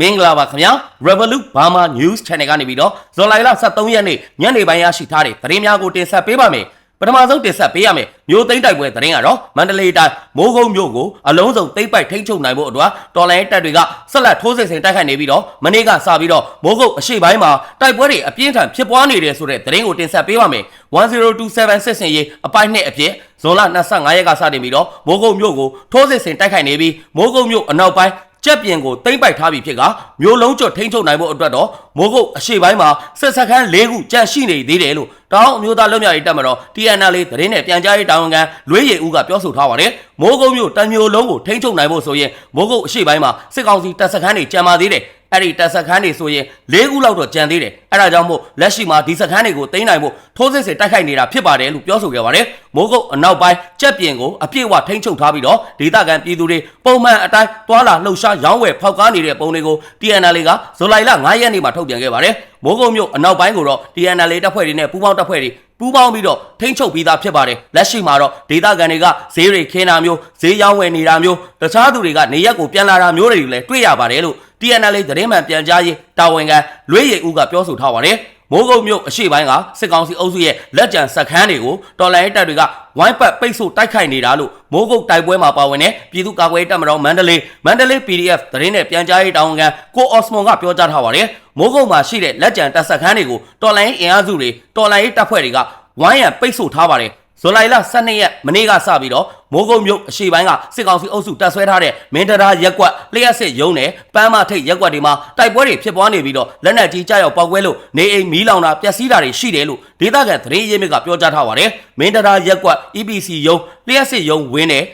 မင်္ဂလာပါခင်ဗျာ Revolut Burma News Channel ကနေပြီးတော့ဇွန်လ23ရက်နေ့ညနေပိုင်းရရှိထားတဲ့သတင်းများကိုတင်ဆက်ပေးပါမယ်ပထမဆုံးတင်ဆက်ပေးရမယ်မျိုးသိန်းတိုက်ပွဲသတင်းကတော့မန္တလေးတိုင်းမိုးကုတ်မြို့ကိုအလုံးစုံသိမ့်ပိုက်ထိန်းချုပ်နိုင်ဖို့အတွက်တော်လိုင်းတပ်တွေကဆက်လက်ထိုးစစ်ဆင်တိုက်ခိုက်နေပြီးတော့မနေ့ကစပြီးတော့မိုးကုတ်အရှိပိုင်းမှာတိုက်ပွဲတွေအပြင်းထန်ဖြစ်ပွားနေတယ်ဆိုတဲ့သတင်းကိုတင်ဆက်ပေးပါမယ်1027စစ်စင်ရေးအပိုင်းနှစ်အဖြစ်ဇွန်လ25ရက်ကစတင်ပြီးတော့မိုးကုတ်မြို့ကိုထိုးစစ်ဆင်တိုက်ခိုက်နေပြီးမိုးကုတ်မြို့အနောက်ပိုင်း ကြက်ပြင်ကိုတိမ့်ပိုက်ထားပြီးဖြစ်ကမျိုးလုံးကျွတ်ထိန်းချုပ်နိုင်ဖို့အတွက်တော့မိုးကုတ်အရှိပိုင်းမှာစစ်စခန်း၄ခုကြန့်ရှိနေသေးတယ်လို့တောင်အမျိုးသားလွတ်မြောက်ရေးတပ်မတော် TNL သတင်းနဲ့ပြန်ကြားရေးတာဝန်ခံလွေးရည်ဦးကပြောဆိုထားပါတယ်မိုးကုတ်မြို့တံမျိုးလုံးကိုထိန်းချုပ်နိုင်ဖို့ဆိုရင်မိုးကုတ်အရှိပိုင်းမှာစစ်ကောင်စီတပ်စခန်းတွေကြံပါသေးတယ် အဲ့ဒီတပ်စခန်းတွေဆိုရင်၄ခုလောက်တော့ကြံသေးတယ်အဲ့ဒါကြောင့်မို့လက်ရှိမှာဒီစခန်းတွေကိုသိမ်းနိုင်ဖို့ထိုးစစ်ဆင်တိုက်ခိုက်နေတာဖြစ်ပါတယ်လို့ပြောဆိုခဲ့ပါတယ်မိုးကုတ်အနောက်ပိုင်းကြက်ပြင်ကိုအပြည့်အဝထိန်းချုပ်ထားပြီးတော့ဒေသခံပြည်သူတွေပုံမှန်အတိုင်းတွာလာလှုပ်ရှားရောင်းဝယ်ဖောက်ကားနေတဲ့ပုံတွေကို TNL ကဇူလိုင်လ9ရက်နေ့မှာထုတ်ပြန်ခဲ့ပါတယ်မိုးကုတ်မြို့အနောက်ပိုင်းကိုတော့ TNL တပ်ဖွဲ့တွေနဲ့ပူးပေါင်းတပ်ဖွဲ့တွေပူးပေါင်းပြီးတော့ထိန်းချုပ်ပြီးသားဖြစ်ပါတယ်လက်ရှိမှာတော့ဒေသခံတွေကဈေးတွေခင်းတာမျိုးဈေးရောင်းဝယ်နေတာမျိုးတခြားသူတွေကနေရက်ကိုပြန်လာတာမျိုးတွေလည်းတွေ့ရပါတယ်လို့ TNL သတင်းမှန်ပြန်ကြားရေးတာဝန်ခံလွေးရည်ဦးကပြောဆိုထားပါတယ်မိုးကုတ်မြို့အရှိပိုင်းကစစ်ကောင်စီအုပ်စုရဲ့လက်ကျန်စခန်းတွေကိုတော်လိုင်းတပ်တွေကဝိုင်းပတ်ပိတ်ဆို့တိုက်ခိုက်နေတာလို့မိုးကုတ်တိုက်ပွဲမှာပါဝင်တဲ့ပြည်သူ့ကာကွယ်ရေးတပ်မတော်မန္တလေးမန္တလေး PDF သတင်းနဲ့ပြန်ကြားရေးတာဝန်ခံကိုအော့စမွန်ကပြောကြားထားပါတယ်မိုးကုတ်မှာရှိတဲ့လက်ကျန်တပ်စခန်းတွေကိုတော်လိုင်းအင်အားစုတွေတော်လိုင်းတပ်ဖွဲ့တွေကဝိုင်းရန်ပိတ်ဆို့ထားပါတယ် ဇူလိုင်လ12ရက်မနေ့ကစပြီးတော့မိုးကုတ်မြို့အရှိပိုင်းကစစ်ကောင်စီအုပ်စုတပ်ဆွဲထားတဲ့မင်းတရာရက်ကွက်လျှက်စစ်ရုံးနဲ့ပန်းမထိတ်ရက်ကွက်တွေမှာတိုက်ပွဲတွေဖြစ်ပွားနေပြီးတော့လက်နက်ကြီးကြောက်ပောက်ကွဲလို့နေအိမ်မီးလောင်တာပျက်စီးတာတွေရှိတယ်လို့ဒေသခံသတင်းရင်းမြစ်ကပြောကြားထားပါတယ်မင်းတရာရက်ကွက် EPC ရုံးလျှက်စစ်ရုံးဝင်းနဲ့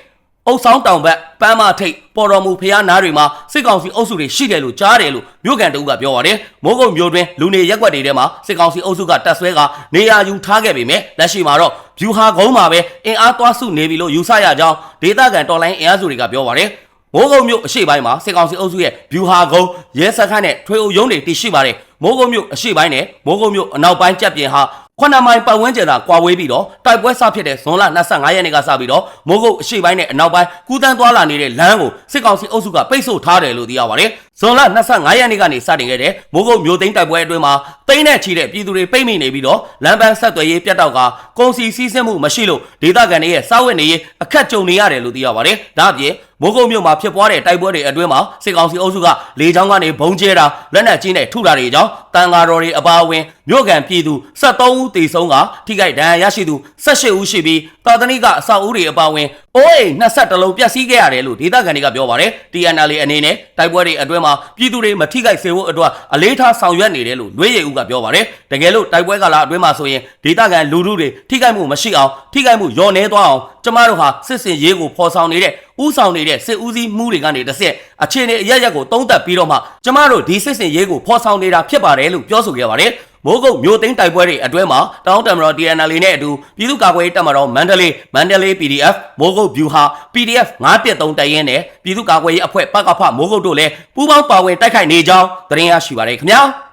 အုပ်ဆောင်တောင်ဘက်ပန်းမထိတ်ပေါ်တော်မူဖျားနားတွေမှာစစ်ကောင်စီအုပ်စုတွေရှိတယ်လို့ကြားတယ်လို့မြို့ကန်တအုပ်ကပြောပါတယ်မိုးကုတ်မြို့တွင်လူနေရက်ကွက်တွေထဲမှာစစ်ကောင်စီအုပ်စုကတပ်ဆွဲကနေရာယူထားခဲ့ပေမဲ့လက်ရှိမှာတော့ဗျူဟာကုန်းမှာပဲအင်အားသွားစုနေပြီလို့ယူဆရကြောင်းဒေသခံတော်လိုင်းအင်အားစုတွေကပြောပါတယ်မိုးကုတ်မြို့အရှိပိုင်းမှာစစ်ကောင်စီအုပ်စုရဲ့ဗျူဟာကုန်းရဲစခန်းနဲ့ထွေအုပ်ရုံးတွေတည်ရှိပါတယ်မိုးကုတ်မြို့အရှိပိုင်းနဲ့မိုးကုတ်မြို့အနောက်ပိုင်းကြက်ပြင်ဟာ ခုနမိုင်ပတ်ဝန်းကျင်သာကွာဝေးပြီးတော့တိုက်ပွဲစဖြစ်တဲ့ဇွန်လ25ရက်နေ့ကစပြီးတော့မိုးကုတ်အရှိပိုင်းနဲ့အနောက်ပိုင်းကူးတန်းသွားလာနေတဲ့လမ်းကိုစစ်ကောင်စီအုပ်စုကပိတ်ဆို့ထားတယ်လို့သိရပါတယ်။ ဇွန်လ25ရက်နေ့ကနေစတင်ခဲ့တဲ့မိုးကုတ်မျိုးသိန်းတိုက်ပွဲအတွင်းမှာတိမ့်နဲ့ချီတဲ့ပြည်သူတွေပိတ်မိနေပြီးတော့လမ်းပန်းဆက်သွယ်ရေးပြတ်တောက်ကကုန်စည်စည်းစိမ်မှုမရှိလို့ဒေသခံတွေရဲ့စားဝတ်နေရေးအခက်ကြုံနေရတယ်လို့သိရပါတယ်။ဒါ့အပြင်မိုးကုတ်မြို့မှာဖြစ်ပွားတဲ့တိုက်ပွဲတွေအတွင်းမှာစစ်ကောင်စီအုပ်စုကလေကြောင်းကနေဘုံကျဲတာလက်နက်ကြီးနဲ့ထုတာတွေကြောင့်တန်ဃာတော်တွေအပါအဝင်မြို့ကန်ပြည်သူ73ဦးတေဆုံးကထိခိုက်ဒဏ်ရာရရှိသူ18ဦးရှိပြီးတာသနိကအဆောက်အဦတွေအပါအဝင်အိုးအိမ်20လုံးပျက်စီးခဲ့ရတယ်လို့ဒေသခံတွေကပြောပါတယ် TNL အနေနဲ့တိုက်ပွဲတွေအတွင်းမှာပြည်သူတွေမထိခိုက်စေဖို့အတွက်အလေးထားဆောင်ရွက်နေတယ်လို့လွေးရည်ဦးကပြောပါတယ်တကယ်လို့တိုက်ပွဲကာလအတွင်းမှာဆိုရင်ဒေသခံလူထုတွေထိခိုက်မှုမရှိအောင်ထိခိုက်မှုလျော့နေသွားအောင်ကျမတို့ဟာစစ်စင်ရေးကိုဖော်ဆောင်နေတဲ့ဥဆောင်နေတဲ့စစ်ဦးစီးမှုတွေကနေတစ်ဆက်အခြေအနေအရရက်ကိုတုံးသက်ပြီးတော့မှကျမတို့ဒီစစ်စင်ရေးကိုဖော်ဆောင်နေတာဖြစ်ပါတယ်လို့ပြောဆိုခဲ့ပါတယ် မိုးကုတ်မျိုးသိန်းတိုက်ပွဲတွေအတွဲမှာတောင်းတမတော် TNL နဲ့အတူပြည်သူ့ကာကွယ်ရေးတပ်မတော်မန္တလေးမန္တလေး PDF မိုးကုတ်ဗျူဟာ PDF 913တရင်နဲ့ပြည်သူ့ကာကွယ်ရေးအဖွဲ့ပကဖမိုးကုတ်တို့လည်းပူးပေါင်းပါဝင်တိုက်ခိုက်နေကြောင်းသတင်းရရှိပါတယ်ခင်ဗျာ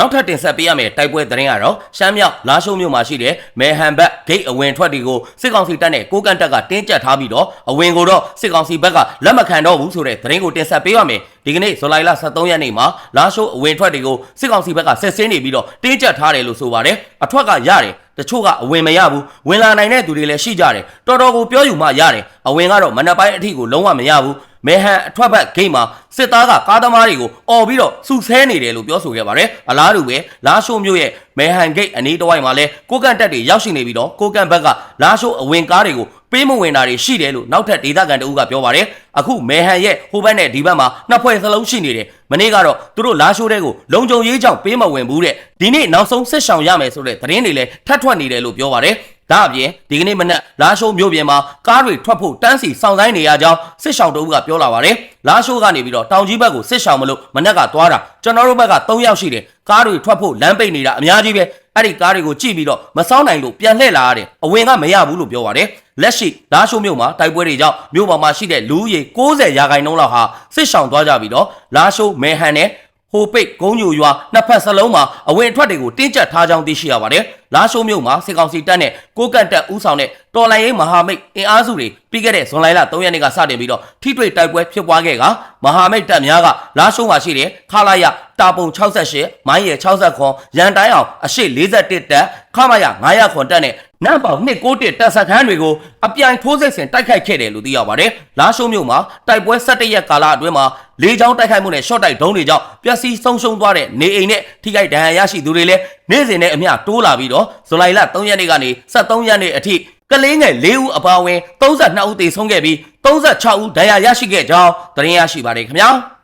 နောက်ထပ်တင်ဆက်ပေးရမယ့်တိုက်ပွဲသတင်းကတော့ရှမ်းမြောက်လာရှိုးမြို့မှာရှိတဲ့မဲဟန်ဘတ်ဂိတ်အဝင်ထွက်တွေကိုစစ်ကောင်စီတပ်နဲ့ကိုကန့်တပ်ကတင်းကျပ်ထားပြီးတော့အဝင်ကိုတော့စစ်ကောင်စီဘက်ကလက်မခံတော့ဘူးဆိုတဲ့သတင်းကိုတင်ဆက်ပေးရမယ်ဒီကနေ့ဇူလိုင်လ23ရက်နေ့မှာလာရှိုးအဝင်ထွက်တွေကိုစစ်ကောင်စီဘက်ကဆက်ဆင်းနေပြီးတော့တင်းကျပ်ထားတယ်လို့ဆိုပါတယ်အထွက်ကရတယ်တချို့ကအဝင်မရဘူးဝင်လာနိုင်တဲ့သူတွေလည်းရှိကြတယ်တော်တော်ကိုပြောယူမှရတယ်အဝင်ကတော့မနက်ပိုင်းအထိကိုလုံးဝမရဘူး မဲဟန်အထွက်ဘက်ဂိတ်မှာစစ်သားကကားသမားတွေကိုអော်ပြီးတော့စုဆဲနေတယ်လို့ပြောဆိုခဲ့ပါတယ်အလားတူပဲလာရှိုးမြို့ရဲ့မဲဟန်ဂိတ်အနီးတစ်ဝိုက်မှာလဲကိုကန့်တက်တွေရောက်ရှိနေပြီးတော့ကိုကန့်ဘက်ကလာရှိုးအဝင်ကားတွေကိုပေးမဝင်တာတွေရှိတယ်လို့နောက်ထပ်ဒေသခံတအုပ်ကပြောပါတယ်အခုမဲဟန်ရဲ့ဟိုဘက်နဲ့ဒီဘက်မှာနှစ်ဖွဲ့စလုံးရှိနေတယ်မနေ့ကတော့သူတို့လာရှိုးတဲ့ကိုလုံခြုံရေးကြောင့်ပေးမဝင်ဘူးတဲ့ဒီနေ့နောက်ဆုံးဆက်ဆောင်ရမယ်ဆိုတဲ့သတင်းတွေလည်းထပ်ထွက်နေတယ်လို့ပြောပါတယ် ဒါအပြင်ဒီကနေ့မနက်လာရှိုးမြို့ပြင်မှာကားတွေထွက်ဖို့တန်းစီစောင့်ဆိုင်းနေရကြောင်းစစ်ဆောင်တအုပ်ကပြောလာပါတယ်လာရှိုးကနေပြီးတော့တောင်ကြီးဘက်ကိုစစ်ဆောင်မလို့မနက်ကသွားတာကျွန်တော်တို့ဘက်က3ယောက်ရှိတယ်ကားတွေထွက်ဖို့လမ်းပိတ်နေတာအများကြီးပဲအဲ့ဒီကားတွေကိုကြည့်ပြီးတော့မစောင်းနိုင်လို့ပြန်လှည့်လာရတယ်အဝင်ကမရဘူးလို့ပြောပါတယ်လက်ရှိလာရှိုးမြို့မှာတိုက်ပွဲတွေကြောင့်မြို့ပေါ်မှာရှိတဲ့လူဦးရေ60ရာခိုင်နှုန်းလောက်ဟာစစ်ဆောင်သွားကြပြီးတော့လာရှိုးမဲဟန်နဲ့ ဟိုပိတ်ဂုံညိုရွာနှစ်ဖက်စလုံးမှာအဝင်အထွက်တွေကိုတင်းကျပ်ထားကြောင်းသိရှိရပါတယ်။လာရှိုးမြို့မှာစစ်ကောင်စီတပ်နဲ့ကိုကန့်တပ်ဦးဆောင်တဲ့တော်လိုင်းရေးမဟာမိတ်အင်အားစုတွေပြီးခဲ့တဲ့ဇွန်လလ3ရက်နေ့ကစတင်ပြီးတော့ထိတွေ့တိုက်ပွဲဖြစ်ပွားခဲ့ကမဟာမိတ်တပ်များကလာရှိုးမှာရှိတဲ့ခလာရတာပုံ68မိုင်းရ60ခွန်ရန်တိုင်းအောင်အရှိ41တပ်ခမရ900ခွန်တပ်နဲ့ နန့်ပေါင်291တပ်စခန်းတွေကိုအပြိုင်ထိုးစစ်ဆင်တိုက်ခိုက်ခဲ့တယ်လို့သိရပါတယ်။လာရှိုးမြို့မှာတိုက်ပွဲ17ရက်ကာလအတွင်းမှာလေကြောင်းတိုက်ခိုက်မှုနဲ့ရှော့တိုက်ဒုံးတွေကြောင့်ပျက်စီးဆုံးရှုံးသွားတဲ့နေအိမ်နဲ့ထိခိုက်ဒဏ်ရာရရှိသူတွေလည်းနေ့စဉ်နဲ့အမျှတိုးလာပြီးတော့ဇူလိုင်လ3ရက်နေ့ကနေ23ရက်နေ့အထိကလေးငယ်၄ဦးအပါအဝင်32ဦးသေဆုံးခဲ့ပြီး36ဦးဒဏ်ရာရရှိခဲ့ကြောင်းသတင်းရရှိပါတယ်ခင်ဗျာ။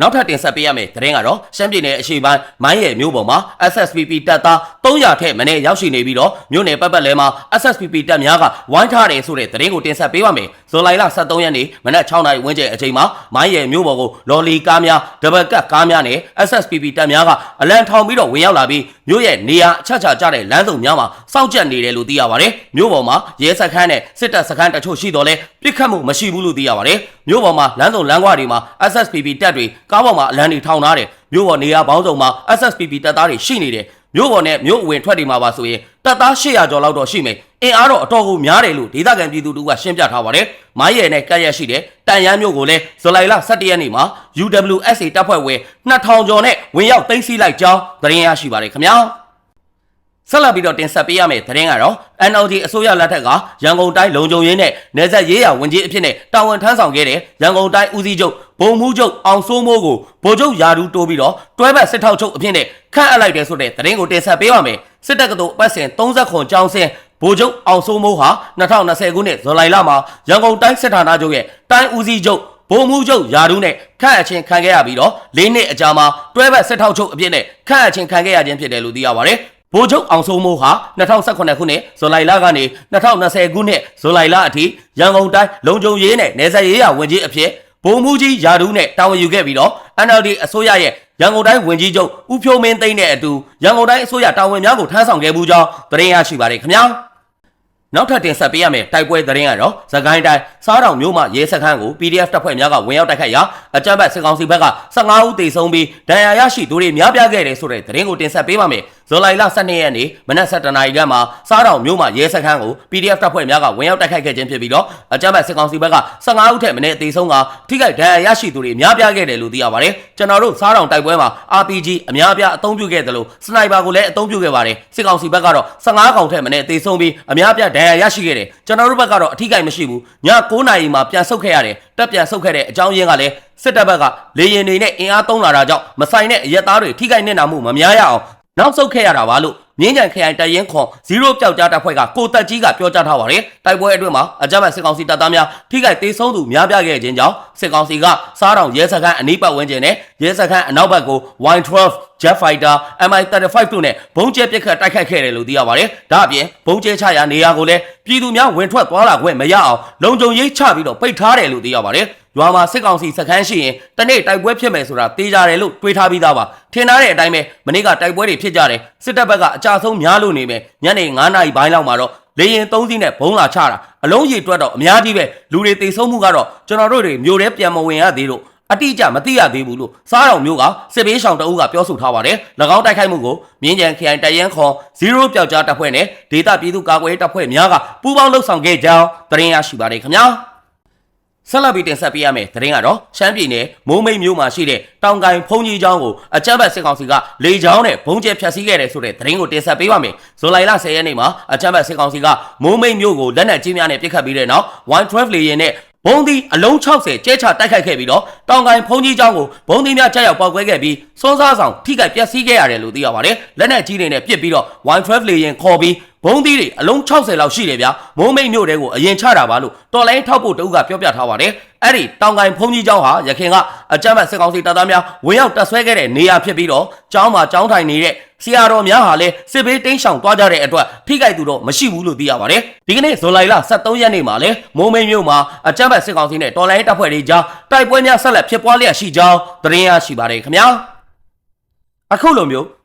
နောက်ထပ်တင်ဆက်ပေးရမယ့်သတင်းကတော့ရှမ်းပြည်နယ်အရှေ့ပိုင်းမိုင်းရဲမြို့ပေါ်မှာ SSPP တပ်သား300ထက်မနည်းရောက်ရှိနေပြီးတော့မြို့နယ်ပတ်ပတ်လဲမှာ SSPP တပ်များကဝိုင်းထားတယ်ဆိုတဲ့သတင်းကိုတင်ဆက်ပေးပါမယ်။ ဇွန်လ23ရက်နေ့မနက်6နာရီဝန်းကျင်အချိန်မှာမိုင်းရဲမြို့ပေါ်ကိုလော်လီကားများဒဘကတ်ကားများနဲ့ SSPP တပ်များကအလံထောင်ပြီးတော့ဝင်ရောက်လာပြီးမြို့ရဲ့နေရာအချက်ချကြတဲ့လမ်းစုံများမှာစောင့်ကြပ်နေတယ်လို့သိရပါတယ်။မြို့ပေါ်မှာရဲစခန်းနဲ့စစ်တပ်စခန်းတချို့ရှိတော့လဲပြစ်ခတ်မှုမရှိဘူးလို့သိရပါတယ်။မြို့ပေါ်မှာလမ်းစုံလမ်းကွာတွေမှာ SSPP တပ်တွေကားပေါ်မှာအလံတွေထောင်ထားတယ်မြို့ပေါ်နေရာပေါင်းစုံမှာ SSPP တပ်သားတွေရှိနေတယ် မြို့ပေါ်နဲ့မြို့အဝင်ထွက်တွေမှာပါဆိုရင်တပ်သား800ကျော်လောက်တော့ရှိမယ်အင်အားတော့အတော်ကိုများတယ်လို့ဒေသခံပြည်သူတို့ကရှင်းပြထားပါတယ်မိုင်းရဲနဲ့ကက်ရက်ရှိတဲ့တန်ရန်မြို့ကိုလည်းဇူလိုင်လ17ရက်နေ့မှာ UWSA တပ်ဖွဲ့ဝင်2000ကျော်နဲ့ဝင်ရောက်သိမ်းဆည်းလိုက်ကြောင်းသတင်းရရှိပါတယ်ခင်ဗျာဆက်လက်ပြီးတော့တင်ဆက်ပေးရမယ့်သတင်းကတော့ NLD အစိုးရလက်ထက်ကရန်ကုန်တိုင်းလုံခြုံရေးနဲ့နယ်စပ်ရေးရာဝန်ကြီးအဖြစ်နဲ့တာဝန်ထမ်းဆောင်ခဲ့တဲ့ရန်ကုန်တိုင်းဦးစီးချုပ် ဗိုလ်မှူးချုပ်အောင်စိုးမိုးကိုဗိုလ်ချုပ်ယာဒူးတိုးပြီးတော့တွဲဘက်စစ်ထောက်ချုပ်အဖြစ်နဲ့ခန့်အပ်လိုက်တယ်ဆိုတဲ့သတင်းကိုတင်ဆက်ပေးပါမယ်စစ်တပ်ကတော်အပတ်စဉ်30ခွန်ကျောင်းစင်ဗိုလ်ချုပ်အောင်စိုးမိုးဟာ2020ခုနှစ်ဇူလိုင်လမှာရန်ကုန်တိုင်းစစ်ဌာနချုပ်ရဲ့တိုင်းဦးစီးချုပ်ဗိုလ်မှူးချုပ်ယာဒူးနဲ့ခန့်အပ်ခြင်းခံခဲ့ရပြီးတော့၄နှစ်အကြာမှာတွဲဘက်စစ်ထောက်ချုပ်အဖြစ်နဲ့ခန့်အပ်ခြင်းခံခဲ့ရခြင်းဖြစ်တယ်လို့သိရပါတယ်ဗိုလ်ချုပ်အောင်စိုးမိုးဟာ2018ခုနှစ်ဇူလိုင်လကနေ2020ခုနှစ်ဇူလိုင်လအထိရန်ကုန်တိုင်းလုံခြုံရေးနဲ့နယ်စပ်ရေးရာဝန်ကြီးအဖြစ် ဗိုလ်မှူးကြီးယာဒူးနဲ့တာဝန်ယူခဲ့ပြီးတော့ NLD အစိုးရရဲ့ရန်ကုန်တိုင်းဝန်ကြီးချုပ်ဦးဖြိုးမင်းသိန်းနဲ့အတူရန်ကုန်တိုင်းအစိုးရတာဝန်များကိုထမ်းဆောင်ခဲ့မှုကြောင်းသတင်းရရှိပါတယ်ခင်ဗျာနောက်ထပ်တင်ဆက်ပေးရမယ့်တိုက်ပွဲသတင်းကတော့သခိုင်းတိုင်းစားတောင်မြို့မှာရဲစခန်းကို PDF တပ်ဖွဲ့များကဝင်ရောက်တိုက်ခိုက်ရာအကြမ်းဖက်စစ်ကောင်စီဘက်က15ဦးသေဆုံးပြီးဒဏ်ရာရရှိသူတွေများပြားခဲ့တယ်ဆိုတဲ့သတင်းကိုတင်ဆက်ပေးပါမယ်။ ဇွန်လ12ရက်နေ့မနက်7:00နာရီခန့်မှာစားတောင်မြို့မှာရဲစခန်းကို PDF တပ်ဖွဲ့များကဝင်ရောက်တိုက်ခိုက်ခဲ့ခြင်းဖြစ်ပြီးတော့အကြမ်းဖက်စစ်ကောင်စီဘက်က15ဦးထက်မနည်းသေဆုံးကထိခိုက်ဒဏ်ရာရရှိသူတွေများပြားခဲ့တယ်လို့သိရပါတယ်။ကျွန်တော်တို့စားတောင်တိုက်ပွဲမှာ RPG အများပြားအသုံးပြုခဲ့တယ်လို့စနိုက်ပါကိုလည်းအသုံးပြုခဲ့ပါတယ်။စစ်ကောင်စီဘက်ကတော့15ကောင်ထက်မနည်းသေဆုံးပြီးအများပြားဒဏ်ရာရရှိခဲ့တယ်။ကျွန်တော်တို့ဘက်ကတော့အထိခိုက်မရှိဘူး။ည9နာရီမှာပြန်ဆုတ်ခဲ့ရတယ်။တပ်ပြန်ဆုတ်ခဲ့တဲ့အကြောင်းရင်းကလည်းစစ်တပ်ဘက်ကလေရင်တွေနဲ့အင်အားသုံးလာတာကြောင့်မဆိုင်တဲ့အရက်သားတွေထိခိုက်နေတာမှုမများရအောင် နောက်ဆုတ်ခဲ့ရတာပါလို့မြင်းကြံခရိုင်တရင်ခွန်0ပျောက်ကြားတပ်ဖွဲ့ကကိုတက်ကြီးကပြောကြားထားပါတယ်တိုက်ပွဲအတွင်းမှာအကြမ်းဖက်စစ်ကောင်စီတပ်သားများထိခိုက်ဒေဆုံးသူများပြားခဲ့ခြင်းကြောင့် စစ်ကောင်စီကစားတောင်ရဲစခန်းအနီးပတ်ဝန်းကျင်နဲ့ရဲစခန်းအနောက်ဘက်ကို Y12 Jet Fighter MI35 တို့နဲ့ဘုံကျဲပစ်ခတ်တိုက်ခိုက်ခဲ့တယ်လို့သိရပါတယ်ဒါအပြင်ဘုံကျဲချရာနေရာကိုလည်းပြည်သူများဝင်ထွက်သွားလာခွင့်မရအောင်လုံခြုံရေးချပြီးတော့ပိတ်ထားတယ်လို့သိရပါတယ်ရွာမှာစစ်ကောင်စီစခန်းရှိရင်တနေ့တိုက်ပွဲဖြစ်မယ်ဆိုတာသိကြတယ်လို့တွေးထားပြီးသားပါထင်ထားတဲ့အတိုင်းပဲမနေ့ကတိုက်ပွဲတွေဖြစ်ကြတယ်စစ်တပ်ဘက်ကအကြဆုံးများလို့နေမယ်ညနေ9နာရီပိုင်းလောက်မှာတော့ လေရင်3စီးနဲ့ဘုံလာချတာအလုံးကြီးတွက်တော့အများကြီးပဲလူတွေတေဆုံးမှုကတော့ကျွန်တော်တို့တွေမျိုးထဲပြန်မဝင်ရသေးလို့အတိအကျမသိရသေးဘူးလို့စားတော်မျိုးကစစ်ဘေးရှောင်တအုပ်ကပြောဆိုထားပါတယ်။၎င်းတိုက်ခိုက်မှုကိုမြင်းကြံခရိုင်တရန်ခွန်0ပျောက်ကြားတပ်ဖွဲ့နဲ့ဒေသပြည်သူ့ကာကွယ်ရေးတပ်ဖွဲ့များကပူးပေါင်းလှုပ်ဆောင်ခဲ့ကြောင်းသတင်းရရှိပါတယ်ခင်ဗျာ။ ဆက်လက်ပြီးတင်ဆက်ပေးရမယ့်သတင်းကတော့ရှမ်းပြည်နယ်မိုးမိတ်မြို့မှာရှိတဲ့တောင်ကိုင်ဖုန်ကြီးကျောင်းကိုအကြမ်းဖက်စစ်ကောင်စီကလေကြောင်းနဲ့ဘုံကျဲဖျက်ဆီးခဲ့တယ်ဆိုတဲ့သတင်းကိုတင်ဆက်ပေးပါမယ်။ဇွန်လ10ရက်နေ့မှာအကြမ်းဖက်စစ်ကောင်စီကမိုးမိတ်မြို့ကိုလက်နက်ကြီးများနဲ့ပစ်ခတ်ပြီးတဲ့နောက်112လေယာဉ်နဲ့ဘုံဒီအလုံး60ကျဲချတိုက်ခိုက်ခဲ့ပြီးတော့တောင်ကိုင်ဖုန်ကြီးကျောင်းကိုဘုံဒီများကြားရောက်ပောက်ကွဲခဲ့ပြီးစွန်းစားဆောင်ထိခိုက်ပျက်စီးခဲ့ရတယ်လို့သိရပါတယ်။လက်နက်ကြီးတွေနဲ့ပစ်ပြီးတော့112လေယာဉ်ခေါ်ပြီး ဘုံသီးတွေအလုံး60လောက်ရှိတယ်ဗျာမိုးမိတ်မြို့တဲကိုအရင်ချတာပါလို့တော်လိုင်းထောက်ဖို့တအုပ်ကပြောပြထားပါတယ်အဲ့ဒီတောင်ကိုင်ဖုံကြီးကျောင်းဟာရခင်ကအကြမ်းဖက်စစ်ကောင်စီတပ်သားများဝင်ရောက်တပ်ဆွဲခဲ့တဲ့နေရာဖြစ်ပြီးတော့ကျောင်းမှာကျောင်းထိုင်နေတဲ့ဆရာတော်များဟာလည်းစစ်ဘေးတိမ်းရှောင်သွားကြတဲ့အတွက်ထိခိုက်သူတော့မရှိဘူးလို့သိရပါတယ်ဒီကနေ့ဇွန်လ23ရက်နေ့မှာလည်းမိုးမိတ်မြို့မှာအကြမ်းဖက်စစ်ကောင်စီနဲ့တော်လိုင်းတပ်ဖွဲ့တွေကြားတိုက်ပွဲများဆက်လက်ဖြစ်ပွားလျက်ရှိကြောင်းသတင်းရရှိပါတယ်ခင်ဗျာအခုလိုမျိုး